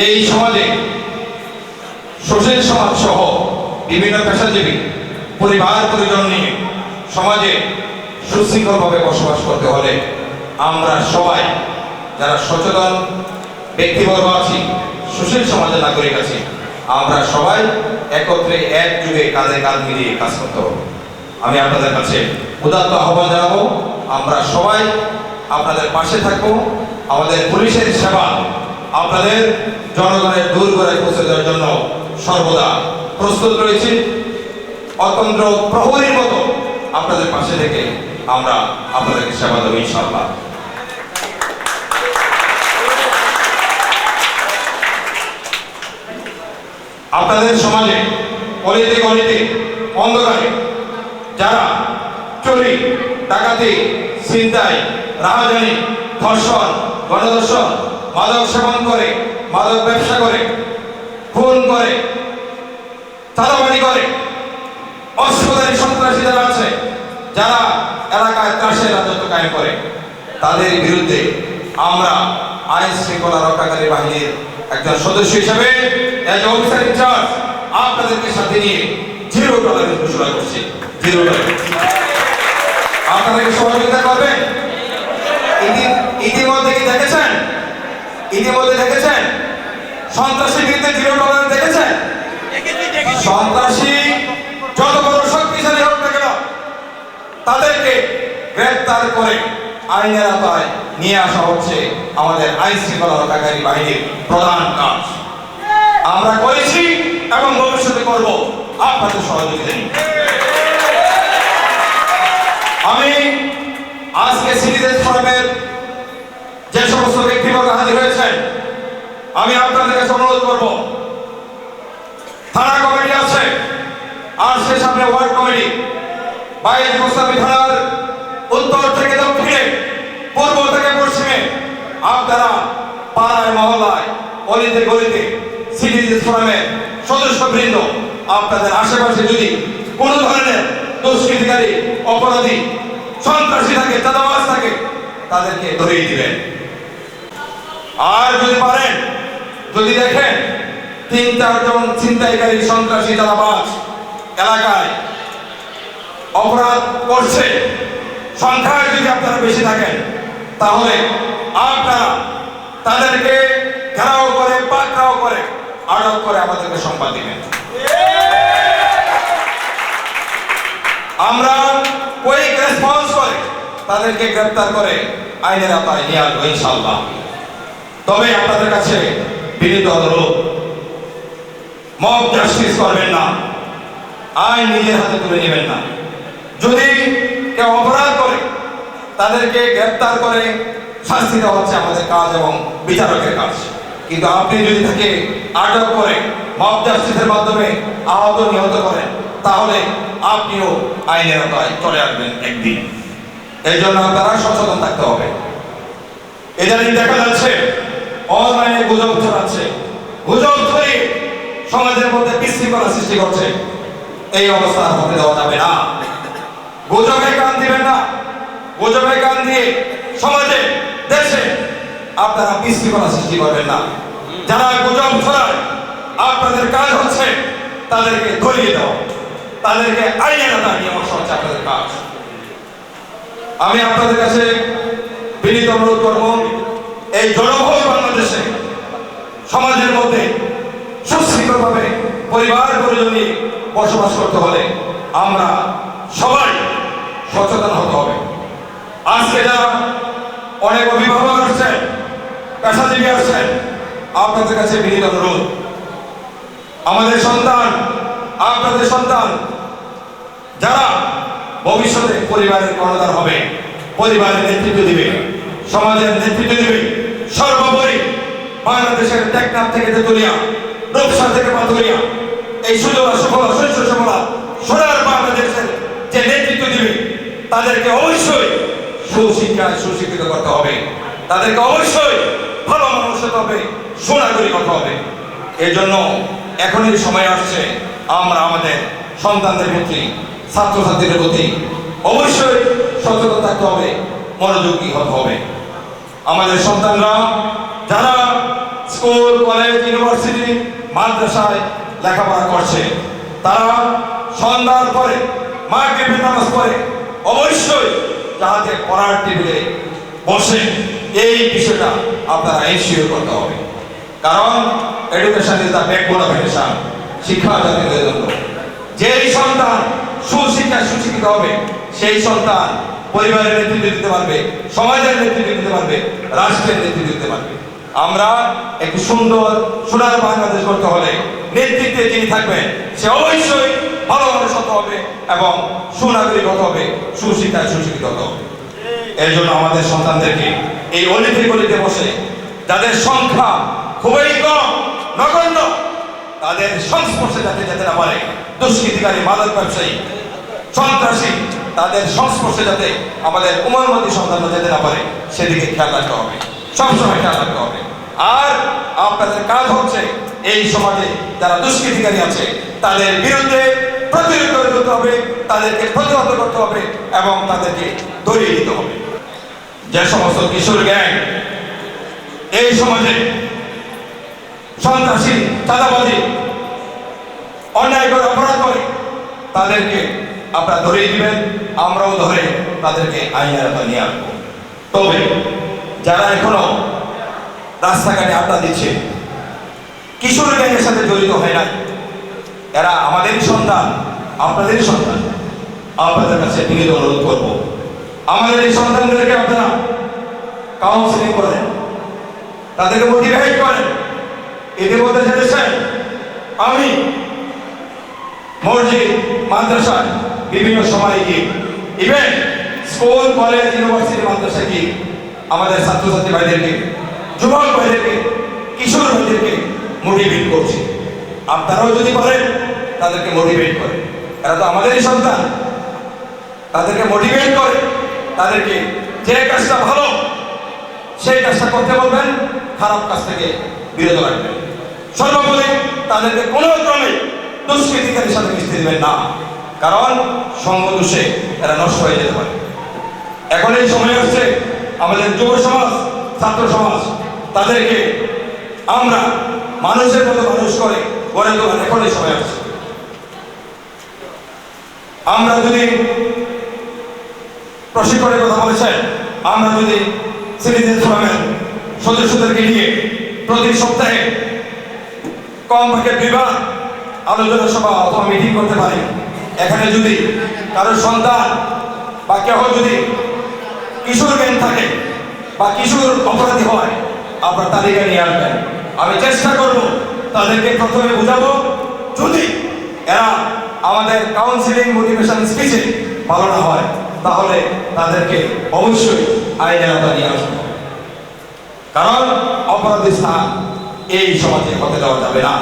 এই সমাজে সুশীল সমাজ সহ বিভিন্ন পেশাজীবী, পরিবার, পরিজন নিয়ে সমাজে সুশৃঙ্খলভাবে বসবাস করতে হলে আমরা সবাই যারা সচেতন, ব্যক্তিবর্গ আছি সুশীল সমাজের নাগরিক আছি, আমরা সবাই একত্রে এক যুগে কাঁধে কাঁধ মিলিয়ে কাজ করতে হবে। আমি আপনাদের কাছে উদাত্ত আহ্বান জানাব, আমরা সবাই আপনাদের পাশে থাকব, আমাদের পুলিশের সেবা আপনাদের জনগণের দূর করে পৌঁছে দেওয়ার জন্য সর্বদা প্রস্তুত রয়েছি। অতন্ত্র প্রহরীর মতো আপনাদের পাশে থেকে আমরা আপনাদেরকে সেবা দেবো ইনশাআল্লাহ। আপনাদের সমাজে অলিতে গলিতে অন্ধকারে, যারা চুরি, ডাকাতি, ছিনতাই, রাহাজানি, ধর্ষণ, গণধর্ষণ মাদক সেবন করে, মাদক ব্যবসা করে, খুন করে চাঁদাবাড়ি করে। অস্ত্রধারী সন্ত্রাসী যারা আছে, যারা এলাকায় ত্রাসের রাজত্ব কায়েম করে, তাদের বিরুদ্ধে আমরা আইন শৃঙ্খলা রক্ষাকারী বাহিনীর একজন সদস্য হিসেবে এজ অফিসার ইনচার্জ আপনাদেরকে সাথে নিয়ে জিরো টলারেন্স ঘোষণা করছি। জিরো টলারেন্স আপনাদেরকে সহযোগিতা করবেন? ইতি- ইতিমধ্যে কি দেখেছেন? ইতিমধ্যে দেখেছেন? সন্ত্রাসীর বিরুদ্ধে জিরো টলারেন্স দেখেছেন? সন্ত্রাসী যত বড় শক্তিশালী হোক না কেন তাদেরকে গ্রেপ্তার করে আইনের আওতায় নিয়ে আসা হচ্ছে আমাদের আইন শৃঙ্খলা রক্ষাকারী বাহিনীর প্রধান কাজ। আমরা করেছি এবং ভবিষ্যতে করব। আপনাদের সহযোগিতা আমি আজকে সিরিজের ফোরামের যে সমস্ত ব্যক্তিবর্গ হাজির হয়েছেন আমি আপনাদের অনুরোধ করব। থানা কমিটি আছে, আর সে সামনে ওয়ার্ড কমিটি। বাইশ মুস্তাফি থানার উত্তর থেকে দক্ষিণে, পূর্ব থেকে পশ্চিমে, আপনারা পাড়ায় মহল্লায়, অলিতে গলিতে সিটিজ ফোরামের সদস্যবৃন্দ, আপনাদের আশেপাশে যদি কোনো ধরনের দুষ্কৃতিকারী, অপরাধী, সন্ত্রাসী থাকে, চাঁদাবাজ থাকে, তাদেরকে ধরিয়ে দিবেন। আর যদি পারেন, যদি দেখেন, তিন চারজন ছিনতাইকারী সন্ত্রাসী চাঁদাবাজ এলাকায় অপরাধ করছে, সংখ্যায় যদি আপনারা বেশি থাকেন, তাহলে আপনারা তাদেরকে ঘেরাও করে, পাকড়াও করে, আটক করে আমাদেরকে সংবাদ দিবেন। আমরা কুইক রেসপন্স করে তাদেরকে গ্রেপ্তার করে আইনের আওতায় নিয়ে আসব ইনশাল্লাহ তবে আপনাদের কাছে বিনীত অনুরোধ মব জাস্টিস করবেন না। আইন নিজের হাতে তুলে নেবেন না। যদি কেউ অপরাধ করে, তাদেরকে গ্রেপ্তার করে শাস্তি দেওয়া হচ্ছে আমাদের কাজ এবং বিচারকের কাজ। কিন্তু আপনি যদি তাকে আটক করে মব জাস্টিসের মাধ্যমে আহত, নিহত করেন, তাহলে আপনিও আইনের আওতায় চলে আসবেন একদিন। এই জন্য আপনারা সচেতন থাকতে হবে। ইদানিং দেখা যাচ্ছে অনলাইনে গুজব ছড়াচ্ছে। গুজব ছড়িয়ে সমাজের মধ্যে বিশৃঙ্খলা সৃষ্টি করছে। এই অবস্থা হতে দেওয়া যাবে না। গুজবে কান দিবেন না। গুজবে কান দিয়ে সমাজে, দেশে আপনারা বিশৃঙ্খলা সৃষ্টি করবেন না। যারা গুজব ছড়ায়, আপনাদের কাজ হচ্ছে তাদেরকে ধরিয়ে দেওয়া। তাদেরকে আইনের আনা নিয়ে আসা হচ্ছে আপনাদের কাজ। আমি আপনাদের কাছে বিনীত অনুরোধ করব, এই জনবহুল বাংলাদেশে সমাজের মধ্যে সুশৃঙ্খলভাবে পরিবার পরিজন বসবাস করতে হলে আমরা সবাই সচেতন হতে হবে। আজকে যারা অনেক অভিভাবক আসছেন পেশাজীবী আসছেন আপনাদের কাছে বিনীত অনুরোধ। আমাদের সন্তান, আপনাদের সন্তান, যারা ভবিষ্যতে পরিবারের কর্ণধার হবে, পরিবারের নেতৃত্ব দিবে, সমাজের নেতৃত্ব দিবে, সর্বোপরি বাংলাদেশের টেকনাফ থেকে তেতুলিয়া রূপসা থেকে পাতুলিয়া এই সুজলা সফলা শস্য সফলা সোনার বাংলাদেশের যে নেতৃত্ব দিবে, তাদেরকে অবশ্যই সুশিক্ষায় সুশিক্ষিত করতে হবে। তাদেরকে অবশ্যই ভালো মানুষ হতে হবে সুনাগরিক হতে হবে। এই জন্য এখনই সময় আসছে, আমরা আমাদের সন্তানদের প্রতি, ছাত্রছাত্রীদের প্রতি অবশ্যই সচেতন থাকতে হবে, মনোযোগী হতে হবে। আমাদের সন্তানরা, যারা স্কুল, কলেজ, ইউনিভার্সিটি মাদ্রাসায় লেখাপড়া করছে। তারা সন্ধ্যার পরে, মাগরিবের নামাজ পড়ে। অবশ্যই যাহাতে পড়ার টেবিলে বসে এই বিষয়টা আপনারা এনশিওর করতে হবে। কারণ education is the backbone of education শিক্ষা জাতিদের জন্য। যেই সন্তান সুশিক্ষা সুশিক্ষিত হবে, সেই সন্তান পরিবারের নেতৃত্ব দিতে পারবে, সমাজের নেতৃত্ব দিতে পারবে, রাষ্ট্রের নেতৃত্ব দিতে পারবে। আমরা একটি সুন্দর, সোনার বাংলাদেশ করতে হলে নেতৃত্বে যিনি থাকবেন, সে অবশ্যই ভালো মানুষ হতে হবে এবং সুনাগরিক হতে হবে সুশিক্ষায় সুশিক্ষিত হতে হবে। এর জন্য আমাদের সন্তানদেরকে এই অলিতে গলিতে বসে যাদের সংখ্যা খুবই কম, নগণ্য, তাদের সংস্পর্শে যাতে যেতে না পারে, দুষ্কৃতিকারী, মাদক ব্যবসায়ী, সন্ত্রাসী, তাদের সংস্পর্শে যাতে আমাদের উমরমতি সন্তানরা যেতে না পারে, সেদিকে খেয়াল রাখতে হবে। সবসময় হবে। আর আপনাদের কাজ হচ্ছে এই সমাজে যারা তাদের বিরুদ্ধে প্রতিরোধ করে হবে, তাদেরকে করতে হবে এবং তাদেরকে দরিয়ে দিতে হবে। যে সমস্ত কিশোর এই সমাজে অন্যায় করে, অপরাধ করে, তাদেরকে আপনারা ধরিয়ে দিবেন, আমরাও ধরে তাদেরকে আইনের নিয়ে আসব। তবে যারা এখনও রাস্তাঘাটে আড্ডা দিচ্ছে, কিশোর গ্যাংয়ের সাথে জড়িত হয় না। এরা আমাদেরই সন্তান আপনাদেরই সন্তান। আপনাদের কাছে বিনীত অনুরোধ করব। আমাদের এই সন্তানদেরকে আপনারা কাউন্সিলিং করেন। তাদেরকে মোটিভেট করেন। এদের মধ্যে জেনেছেন আমি মসজিদ, মাদ্রাসায় বিভিন্ন সময় গিয়ে ইভেন স্কুল কলেজ ইউনিভার্সিটি মাদ্রাসায় গিয়ে আমাদের ছাত্রছাত্রী ভাইদেরকে, যুবক ভাইদেরকে, কিশোর ভাইদেরকে মোটিভেট করছি। আপনারাও যদি পারেন, তাদেরকে মোটিভেট করেন। এরা তো আমাদেরই সন্তান। তাদেরকে মোটিভেট করে, তাদেরকে যে কাজটা ভালো, সেই কাজটা করতে বলবেন, খারাপ কাজ থেকে বিরত রাখবেন। সর্বোপরি তাদেরকে কোনো ক্রমে দুষ্কৃতিকারীর সাথে মিশতে দেবেন না। কারণ, সঙ্গ দোষে এরা নষ্ট হয়ে যেতে পারে। এখন এই সময় হচ্ছে আমাদের যুব সমাজ, ছাত্র সমাজ, তাদেরকে আমরা মানুষের মতো মানুষ করে গড়ে তোলার এখন এই সময় আছে। আমরা যদি প্রশিক্ষণের কথা বলেছেন, আমরা যদি সিটিজেন ফোরামের সদস্যদেরকে নিয়ে প্রতি সপ্তাহে কম কমপক্ষে দুইবার আলোচনা সভা অথবা মিটিং করতে পারি। এখানে যদি কারোর সন্তান বা কেহ যদি থাকে বা কিশোর অপরাধী হয় আপনার তালিকা নিয়ে আসবেন আমি চেষ্টা করব তাদেরকে প্রথমে বুঝাবো, যদি এরা আমাদের কাউন্সিলিং মোটিভেশন স্পিচে ভালো না হয়, তাহলে তাদেরকে অবশ্যই আইনের আওতায় নিয়ে আসতে হবে কারণ অপরাধী স্থান এই সমাজে হতে দেওয়া যাবে না।